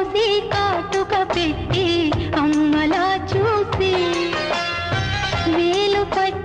చూసి కాటుక పెట్టి అమ్మలా చూసి వేలు పట్టి